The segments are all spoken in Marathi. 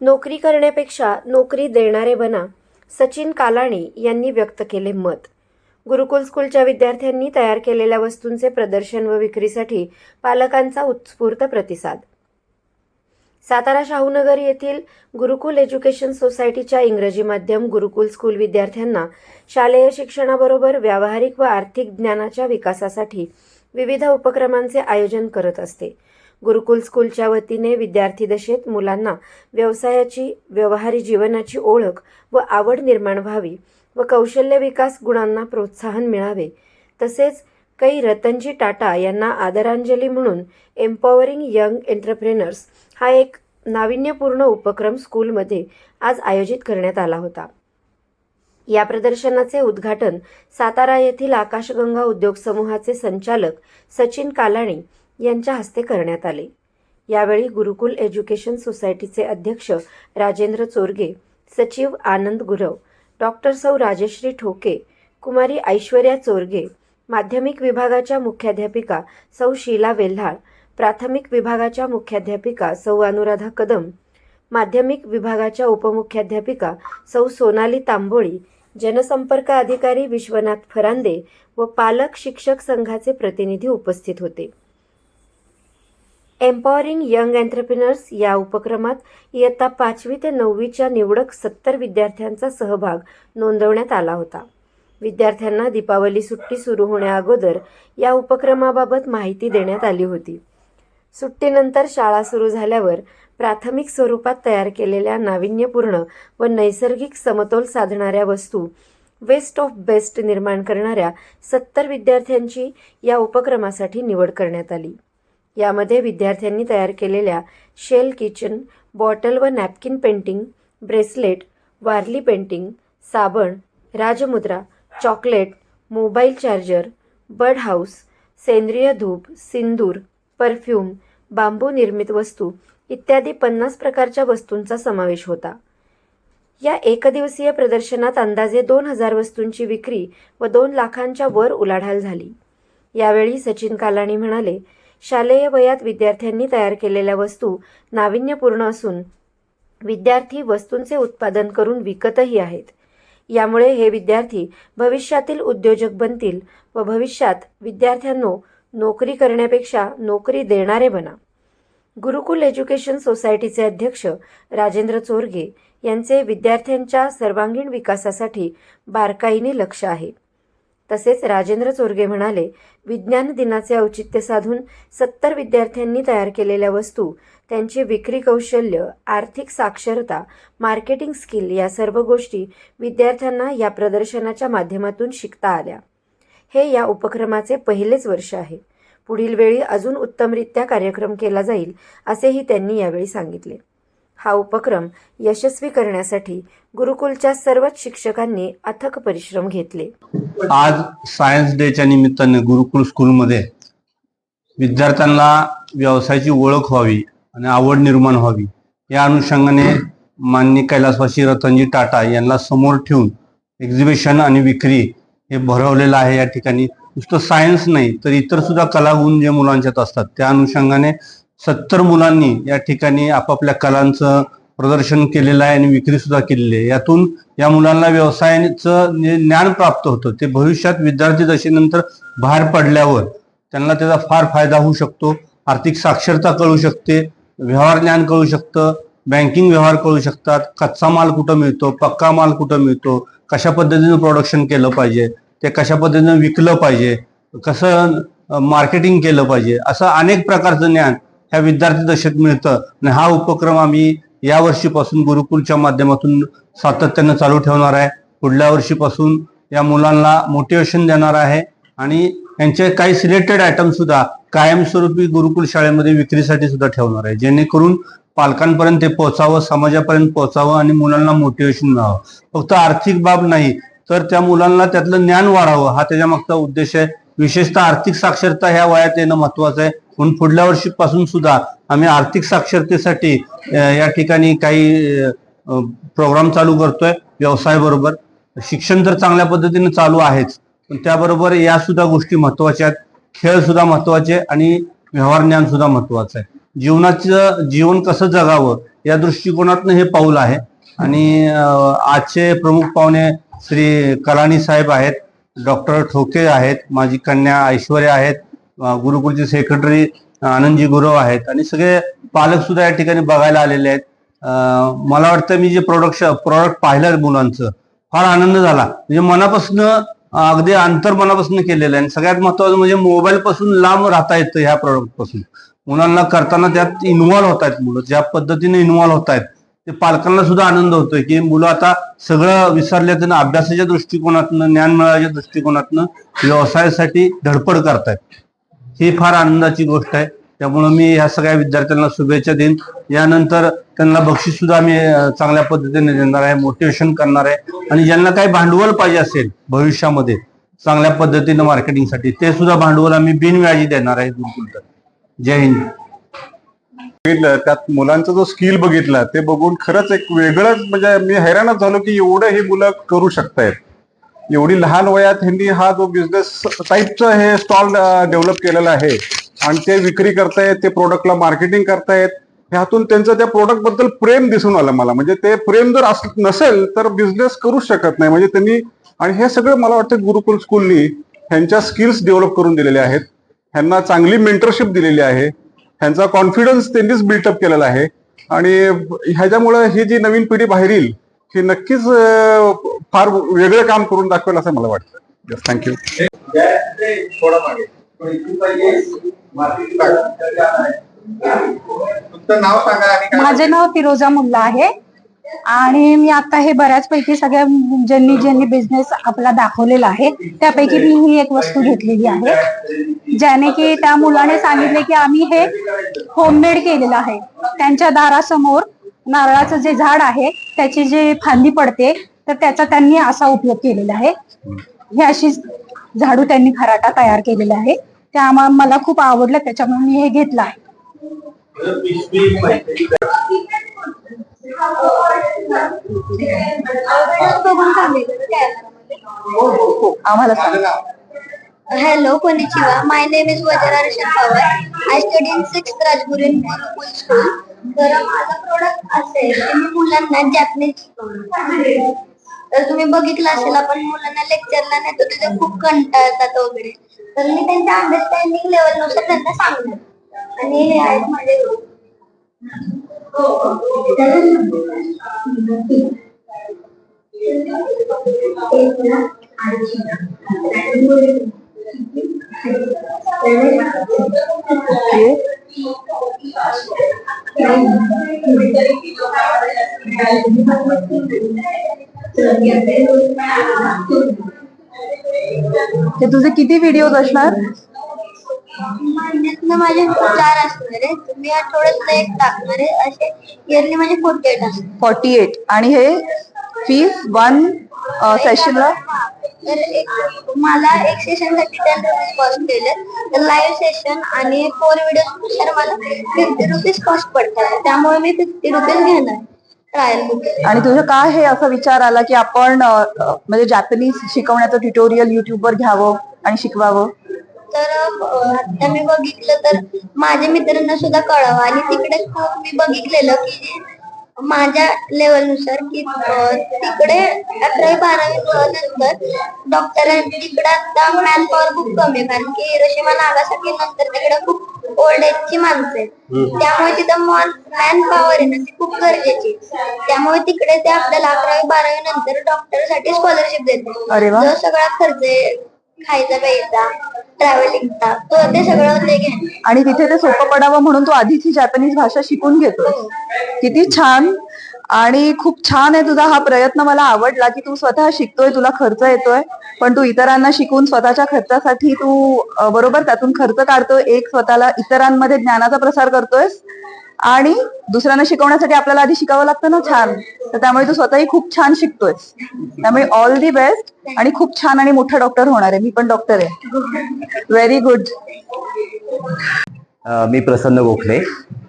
नोकरी करण्यापेक्षा नोकरी देणारे बना सचिन कालाणी यांनी व्यक्त केले मत. गुरुकुल स्कूलच्या विद्यार्थ्यांनी तयार केलेल्या वस्तूंचे प्रदर्शन व विक्रीसाठी पालकांचा उत्स्फूर्त प्रतिसाद. सातारा शाहूनगर येथील गुरुकुल एज्युकेशन सोसायटीच्या इंग्रजी माध्यम गुरुकुल स्कूल विद्यार्थ्यांना शालेय शिक्षणाबरोबर व्यावहारिक व आर्थिक ज्ञानाच्या विकासासाठी विविध उपक्रमांचे आयोजन करत असते. गुरुकुल स्कूलच्या वतीने विद्यार्थी दशेत मुलांना व्यवसायाची व्यवहारी जीवनाची ओळख व आवड निर्माण व्हावी व कौशल्य विकास गुणांना प्रोत्साहन मिळावे. तसेच कै रतनजी टाटा यांना आदरांजली म्हणून एम्पॉवरिंग यंग एंटरप्रेनर्स हा एक नाविन्यपूर्ण उपक्रम स्कूलमध्ये आज आयोजित करण्यात आला होता. या प्रदर्शनाचे उद्घाटन सातारा येथील आकाशगंगा उद्योग समूहाचे संचालक सचिन कालाणी यांच्या हस्ते करण्यात आले. यावेळी गुरुकुल एज्युकेशन सोसायटीचे अध्यक्ष राजेंद्र चोरगे सचिव आनंद गुरव डॉक्टर सौ राजश्री ठोके कुमारी ऐश्वर्या चोरगे माध्यमिक विभागाच्या मुख्याध्यापिका सौ शीला वेल्हाळ प्राथमिक विभागाच्या मुख्याध्यापिका सौ अनुराधा कदम माध्यमिक विभागाच्या उपमुख्याध्यापिका सौ सोनाली तांबोळी जनसंपर्क अधिकारी विश्वनाथ फरांदे व पालक शिक्षक संघाचे प्रतिनिधी उपस्थित होते. एम्पॉवरिंग यंग एंटरप्रिनर्स या उपक्रमात इयत्ता पाचवी ते नववीच्या निवडक सत्तर विद्यार्थ्यांचा सहभाग नोंदवण्यात आला होता. विद्यार्थ्यांना दीपावली सुट्टी सुरू होण्याअगोदर या उपक्रमाबाबत माहिती देण्यात आली होती. सुट्टीनंतर शाळा सुरू झाल्यावर प्राथमिक स्वरूपात तयार केलेल्या नाविन्यपूर्ण व नैसर्गिक समतोल साधणाऱ्या वस्तू वेस्ट ऑफ बेस्ट निर्माण करणाऱ्या सत्तर विद्यार्थ्यांची या उपक्रमासाठी निवड करण्यात आली. यामध्ये विद्यार्थ्यांनी तयार केलेल्या शेल किचन बॉटल व napkin painting bracelet Warli painting साबण राजमुद्रा chocolate mobile charger bird house सेंद्रिय धूप सिंदूर परफ्यूम बांबू निर्मित वस्तू इत्यादी पन्नास प्रकारच्या वस्तूंचा समावेश होता. या एकदिवसीय प्रदर्शनात अंदाजे दोन हजार वस्तूंची विक्री व दोन लाखांच्या वर उलाढाल झाली. यावेळी सचिन कालाणी म्हणाले शालेय वयात विद्यार्थ्यांनी तयार केलेल्या वस्तू नाविन्यपूर्ण असून विद्यार्थी वस्तूंचे उत्पादन करून विकतही आहेत. यामुळे हे विद्यार्थी भविष्यातील उद्योजक बनतील व भविष्यात विद्यार्थ्यांनो नोकरी करण्यापेक्षा नोकरी देणारे बना. गुरुकुल एज्युकेशन सोसायटीचे अध्यक्ष राजेंद्र चोरगे यांचे विद्यार्थ्यांच्या सर्वांगीण विकासासाठी बारकाईने लक्ष आहे. तसेच राजेंद्र चोरगे म्हणाले विज्ञान दिनाचे औचित्य साधून सत्तर विद्यार्थ्यांनी तयार केलेल्या वस्तू त्यांचे विक्री कौशल्य आर्थिक साक्षरता मार्केटिंग स्किल या सर्व गोष्टी विद्यार्थ्यांना या प्रदर्शनाच्या माध्यमातून शिकता आल्या. हे या उपक्रमाचे पहिलेच वर्ष आहे. पुढील वेळी अजून उत्तमरित्या कार्यक्रम केला जाईल असेही त्यांनी यावेळी सांगितले. हा उपक्रम यशस्वी करण्यासाठी गुरुकुलच्या सर्वच शिक्षकांनी अथक परिश्रम घेतले. आज सायन्स डेच्या निमित्ताने गुरुकुल स्कूलमध्ये विद्यार्थ्यांना व्यवसायाची ओळख व्हावी आणि आवड निर्माण व्हावी. या अनुषंगाने माननीय कैलासवासी रतनजी टाटा यांना समोर ठेवून एक्झिबिशन आणि विक्री हे भरवलेलं आहे. या ठिकाणी नुसतं सायन्स नाही तर इतर सुद्धा कलागुण जे मुलांच्यात असतात त्या अनुषंगाने सत्तर मुलांनी या ठिकाणी आपापल्या कलांचं प्रदर्शन केलेलं आहे आणि विक्री सुद्धा केलेली आहे. यातून या मुलांना व्यवसायाचं ज्ञान प्राप्त होतं ते भविष्यात विद्यार्थी दशेनंतर बाहेर पडल्यावर त्यांना त्याचा फार फायदा होऊ शकतो आर्थिक साक्षरता कळू शकते व्यवहार ज्ञान कळू शकतं बँकिंग व्यवहार कळू शकतात कच्चा माल कुठं मिळतो पक्का माल कुठं मिळतो कशा पद्धतीनं प्रोडक्शन केलं पाहिजे ते कशा पद्धतीनं विकलं पाहिजे कसं मार्केटिंग केलं पाहिजे असं अनेक प्रकारचं ज्ञान ह्या विद्यार्थी दशेत मिळतं. आणि हा उपक्रम आम्ही या वर्षीपासून गुरुकुलच्या माध्यमातून सातत्यानं चालू ठेवणार आहे. पुढल्या वर्षीपासून या मुलांना मोटिवेशन देणार आहे. आणि यांचे काही सिलेक्टेड आयटम सुद्धा कायमस्वरूपी गुरुकुल शाळेमध्ये विक्रीसाठी सुद्धा ठेवणार आहे. जेणेकरून पालकांपर्यंत ते पोहोचावं समाजापर्यंत पोहोचावं आणि मुलांना मोटिवेशन मिळावं. फक्त आर्थिक बाब नाही तर त्या मुलांना त्यातलं ज्ञान वाढावं हा त्याच्या मागचा उद्देश आहे. विशेषतः आर्थिक साक्षरता ह्या वयात येणं महत्वाचं आहे. म्हणून पुढल्या वर्षीपासून सुद्धा आम्ही आर्थिक साक्षरतेसाठी या ठिकाणी काही प्रोग्राम चालू करतोय व्यवसायाबरोबर. शिक्षण तर चांगल्या पद्धतीने चालू आहेच. पण त्याबरोबर या सुद्धा गोष्टी महत्त्वाच्या आहेत. खेळ सुद्धा महत्त्वाचे आणि व्यवहार ज्ञान सुद्धा महत्वाचं आहे. जीवनाचं जीवन कसं जगावं या दृष्टिकोनातनं हे पाऊल आहे. आणि आजचे प्रमुख पाहुणे श्री कलानी साहेब आहेत. डॉक्टर ठोके आहेत माझी कन्या ऐश्वर्या आहेत गुरुकुलचे सेक्रेटरी आनंदजी गुरव आहेत आणि सगळे पालक सुद्धा या ठिकाणी बघायला आलेले आहेत. मला वाटतं मी जे प्रोडक्ट प्रोडक्ट पाहिलं मुलांचं फार आनंद झाला. म्हणजे मनापासून अगदी अंतर मनापासून केलेलं आहे. आणि सगळ्यात महत्वाचं म्हणजे मोबाईल पासून लांब राहता येतं ह्या प्रॉडक्टपासून. मुलांना करताना त्यात इन्व्हॉल्व्ह होत आहेत मुलं ज्या पद्धतीने इन्व्हॉल्व्ह होत आहेत. ते पालकांना सुद्धा आनंद होतोय की मुलं आता सगळं विसरल्यातनं अभ्यासाच्या दृष्टिकोनातनं ज्ञान मिळाच्या दृष्टिकोनातनं व्यवसायासाठी धडपड करतायत. ही फार आनंदाची गोष्ट आहे. त्यामुळं मी ह्या सगळ्या विद्यार्थ्यांना शुभेच्छा देईन. यानंतर त्यांना बक्षीस सुद्धा मी चांगल्या पद्धतीने देणार आहे मोटिवेशन करणार आहे. आणि ज्यांना काही भांडवल पाहिजे असेल भविष्यामध्ये चांगल्या पद्धतीनं मार्केटिंगसाठी ते सुद्धा भांडवल आम्ही बिनव्याजी देणार आहे गुरुकुलतर्फे जय हिंद. केलं त्यात मुलांचा जो स्किल बघितला ते बघून खरंच एक वेगळंच म्हणजे मी हैराणच झालो की एवढं ही मुलं करू शकतायत. एवढी लहान वयात ह्यांनी हा जो बिझनेस टाईपचं हे स्टॉल डेव्हलप केलेला आहे. आणि ते विक्री करतायत ते प्रोडक्टला मार्केटिंग करतायत. ह्यातून त्यांचं त्या प्रोडक्टबद्दल प्रेम दिसून आलं मला. म्हणजे ते प्रेम जर अस नसेल तर बिझनेस करू शकत नाही. म्हणजे त्यांनी आणि हे सगळं मला वाटतं गुरुकुल स्कूलनी ह्यांच्या स्किल्स डेव्हलप करून दिलेल्या आहेत. ह्यांना चांगली मेंटरशिप दिलेली आहे. ह्यांचा कॉन्फिडन्स त्यांनीच बिल्टअप केलेला आहे. आणि ह्याच्यामुळे ही जी नवीन पिढी बाहेर येईल ही नक्कीच फार वेगळं काम करून दाखवेल असं मला वाटतं. थँक्यू माझे नाव फिरोजा मुल्ला आहे. आणि मी आता हे बऱ्याचपैकी सगळ्या ज्यांनी ज्यांनी बिझनेस आपला दाखवलेला आहे त्यापैकी मी ही एक वस्तू घेतलेली आहे ज्याने की त्या मुलाने सांगितले की आम्ही हे होममेड केलेलं आहे. त्यांच्या दारासमोर नारळाचं जे झाड आहे त्याची जे फांदी पडते तर त्याचा त्यांनी असा उपयोग केलेला आहे. हे अशी झाडू त्यांनी खराटा तयार केलेला आहे. त्या मला खूप आवडलं त्याच्यामुळे मी हे घेतलं आहे. आम्हाला सांग. माझं my name konnichiwa. My name is I study six Rajguri study in 6th Rajguru in Gurukul School. तर माझं प्रोडक्ट असेल की मी मुलांना जॅपनीज तर तुम्ही बघितलं असेल आपण मुलांना लेक्चरला नाही तर तिथे खूप कंटाळतात वगैरे तर मी त्यांच्या अंडरस्टँडिंग लेवलनुसार त्यांना सांगणार आणि हे आहेत माझे तुझे किती व्हिडिओज असणार? माझे चार असणार आहे. मी आठवड्यात एक टाकणार आहे. असे इयरली माझे फोर्टी एट असणार फॉर्टी एट आणि हे फीस वन सेशनला तर एक मला एक सेशनसाठी टेन रुपीज कॉस्ट केले तर लाईव्ह सेशन आणि फोर व्हिडिओ मला फिफ्टी रुपीज कॉस्ट पडतात. त्यामुळे मी फिफ्टी रुपीज घेणार. ट्रायल बुक आणि तुझं काय हे असा विचार आला की आपण अ, अ, म्हणजे जॅपनीज शिकवण्याचं ट्युटोरियल युट्यूबवर घ्यावं आणि शिकवावं? तर आता मी बघितलं तर माझ्या मित्रांना सुद्धा कळावं. आणि तिकडे खूप मी बघितलेलं की माझ्या लेवलनुसार की तिकडे अकरावी बारावी नंतर डॉक्टर तिकडे आता मॅन पॉवर खूप कमी कारण की हिरोशिमा नागासाकी नंतर तिकडे खूप ओल्ड एजची माणसं आहेत. त्यामुळे तिथं मॅन पॉवर आहे ना ती खूप गरजेची. त्यामुळे तिकडे ते आपल्याला अकरावी बारावी नंतर डॉक्टरसाठी स्कॉलरशिप देते. जो सगळा खर्च आहे खायचा प्यायचा. ट्रॅव्हलिंगचा तो ते सगळं ते घेणार आणि तिथे ते सोपं पडावं म्हणून तू आधीच ही जॅपनीज भाषा शिकून घेतो किती छान. आणि खूप छान आहे तुझा हा प्रयत्न. मला आवडला की तू स्वतः शिकतोय तुला खर्च येतोय. पण तू इतरांना शिकून स्वतःच्या खर्चासाठी तू बरोबर त्यातून खर्च काढतोय. एक स्वतःला इतरांमध्ये ज्ञानाचा प्रसार करतोयस. आणि दुसऱ्यांना शिकवण्यासाठी आपल्याला आधी शिकावं लागतं ना छान. तर त्यामुळे तू स्वतःही खूप छान शिकतोयस त्यामुळे ऑल दी बेस्ट आणि खूप छान आणि मोठा डॉक्टर होणार आहे. मी पण डॉक्टर आहे. व्हेरी गुड मी प्रसन्न गोखले.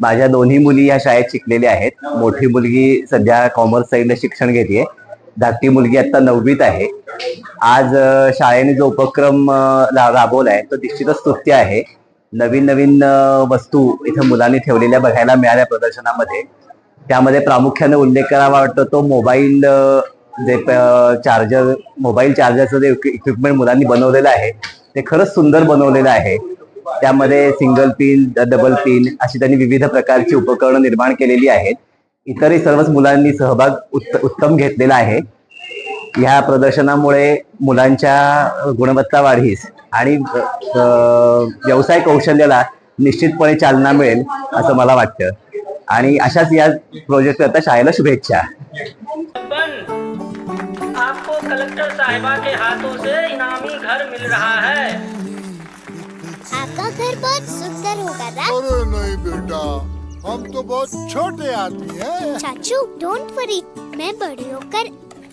माझ्या दोन्ही मुली या शाळेत शिकलेल्या आहेत. मोठी मुलगी सध्या कॉमर्स साईडला शिक्षण घेते धाकटी मुलगी आता नववीत आहे. आज शाळेने जो उपक्रम राबवलाय तो निश्चितच स्तुत्य आहे. नवीन नवीन वस्तू इथे मुलांनी ठेवलेल्या बघायला मिळाल्या प्रदर्शनामध्ये. त्यामध्ये प्रामुख्याने उल्लेख करावा वाटतो तो मोबाईल जे चार्जर मोबाईल चार्जरचं जे इक्विपमेंट मुलांनी बनवलेलं आहे ते खरंच सुंदर बनवलेलं आहे. त्यामध्ये सिंगल पिन डबल पिन अशी त्यांनी विविध प्रकारची उपकरणं निर्माण केलेली आहेत. इतरही सर्वच मुलांनी सहभाग उत्त- उत्तम घेतलेला आहे. ह्या प्रदर्शनामुळे मुलांच्या गुणवत्ता वाढीस आणि व्यवसाय कौशल्याला निश्चितपणे चालना मिळेल असं मला वाटतं. आणि अशाच या प्रोजेक्ट करता शाळेला शुभेच्छा. बन आपको कलेक्टर साहिबा के हाथों से इनामी घर मिल रहा है। आपका घर बहुत सुंदर होगा ना अरे नहीं बेटा हम तो बहुत छोटे आदमी हैं। चाचू डोंट वरी मैं बड़ी होकर